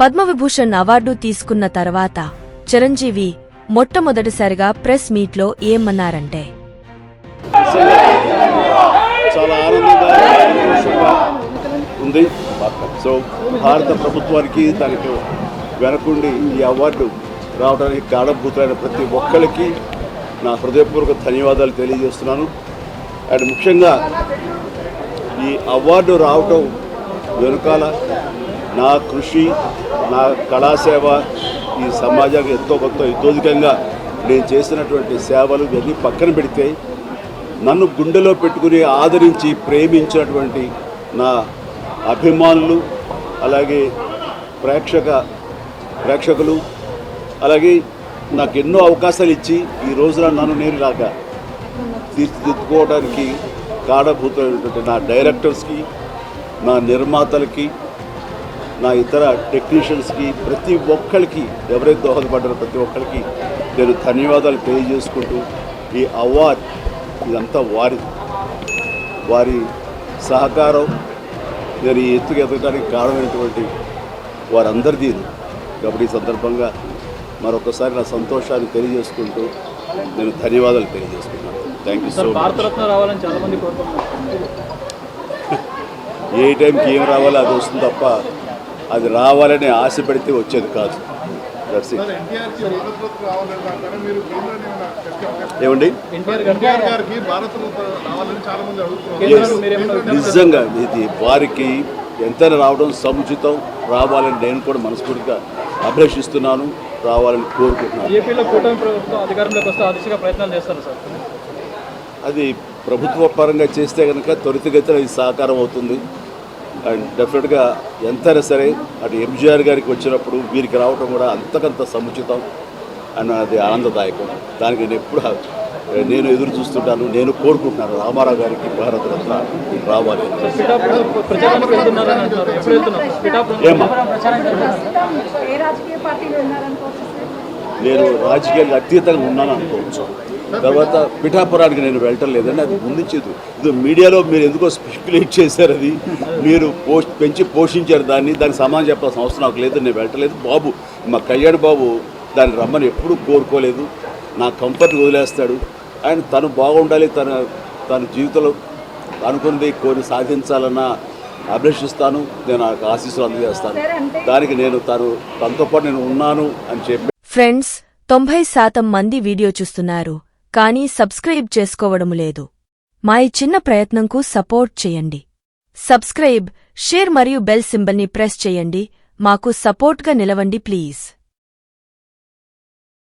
Padma Vibhushan award తీసుకున్న తర్వాత చిరంజీవి మొట్టమొదటిసారిగా ప్రెస్ మీట్లో ఏమన్నారంటే చాలా ఆనందంగా ఉంది. సో భారత ప్రభుత్వానికి దానికి వెనకుండి ఈ అవార్డు రావడానికి కారణభూతులైన ప్రతి ఒక్కరికి నా హృదయపూర్వక ధన్యవాదాలు తెలియజేస్తున్నాను. అండ్ ముఖ్యంగా ఈ అవార్డు రావటం వెనుకాల నా కృషి నా కళాసేవ ఈ సమాజానికి ఎంతో కొంత ఇతోధికంగా నేను చేసినటువంటి సేవలు ఇవన్నీ పక్కన పెడితే నన్ను గుండెలో పెట్టుకుని ఆదరించి ప్రేమించినటువంటి నా అభిమానులు అలాగే ప్రేక్షక ప్రేక్షకులు అలాగే నాకు ఎన్నో అవకాశాలు ఇచ్చి ఈ రోజున నన్ను నేను రాక తీర్చిదిద్దుకోవడానికి కాడభూతమైనటువంటి నా డైరెక్టర్స్కి నా నిర్మాతలకి నా ఇతర టెక్నీషియన్స్కి ప్రతి ఒక్కరికి ఎవరైతే దోహదపడ్డారో ప్రతి ఒక్కరికి నేను ధన్యవాదాలు తెలియజేసుకుంటూ ఈ అవార్డ్ ఇదంతా వారి వారి సహకారం నేను ఈ ఎత్తుకు ఎదగడానికి కారణమైనటువంటి వారందరిది కాబట్టి ఈ సందర్భంగా మరొకసారి నా సంతోషాన్ని తెలియజేసుకుంటూ నేను ధన్యవాదాలు తెలియజేసుకున్నాను థ్యాంక్ యూ సో మచ్ ఏ టైంకి ఏం రావాలో అది వస్తుంది తప్ప అది రావాలని ఆశ పెడితే వచ్చేది కాదు. దట్స్ ఇట్ ఏమండి? నిజంగా ఇది వారికి ఎంతైనా రావడం సముచితం రావాలని నేను కూడా మనస్ఫూర్తిగా అభిలషిస్తున్నాను రావాలని కోరుకుంటున్నాను. ఏపీలో కూటమి ప్రభుత్వం అధికారంలోకి వస్తే ఆ దిశగా ప్రయత్నాలు చేస్తారు సార్? అది ప్రభుత్వ పరంగా చేస్తే కనుక త్వరితగతిన ఇది సహకారం అవుతుంది. అండ్ డెఫినెట్గా ఎంతైనా సరే అటు ఎంజీఆర్ గారికి వచ్చినప్పుడు వీరికి రావడం కూడా అంతకంత సముచితం అండ్ అది ఆనందదాయకం. దానికి నేను ఎప్పుడు నేను ఎదురు చూస్తుంటాను నేను కోరుకుంటున్నాను రామారావు గారికి భారతరత్న రావాలి అని. నేను రాజకీయాలకు అతీతంగా ఉన్నాను అనుకోవచ్చు. తర్వాత పిఠాపురానికి నేను వెళ్ళటం లేదండి అది ముందుంచేది ఇది మీడియాలో మీరు ఎందుకో స్పెక్యులేట్ చేశారు అది. మీరు పోస్ట్ పెంచి పోషించారు దాన్ని దానికి సమాధానం చెప్పాల్సిన అవసరం నాకు లేదు నేను వెళ్ళటలేదు బాబు మా కళ్యాణ్ బాబు దాన్ని రమ్మని ఎప్పుడూ కోరుకోలేదు. నా కంఫర్ట్ వదిలేస్తాడు. అండ్ తను బాగుండాలి తన తన జీవితంలో అనుకున్నది కోరి సాధించాలన్న అభిలషిస్తాను. నేను నాకు ఆశీస్సులు అందజేస్తాను. దానికి నేను తను తనతో పాటు నేను ఉన్నాను అని చెప్పి ఫ్రెండ్స్ తొంభై శాతం మంది వీడియో చూస్తున్నారు కానీ సబ్స్క్రైబ్ చేసుకోవడం లేదు. మా ఈ చిన్న ప్రయత్నంకు సపోర్ట్ చేయండి. సబ్స్క్రైబ్ షేర్ మరియు బెల్ సింబల్ని ప్రెస్ చేయండి మాకు సపోర్ట్గా నిలవండి ప్లీజ్.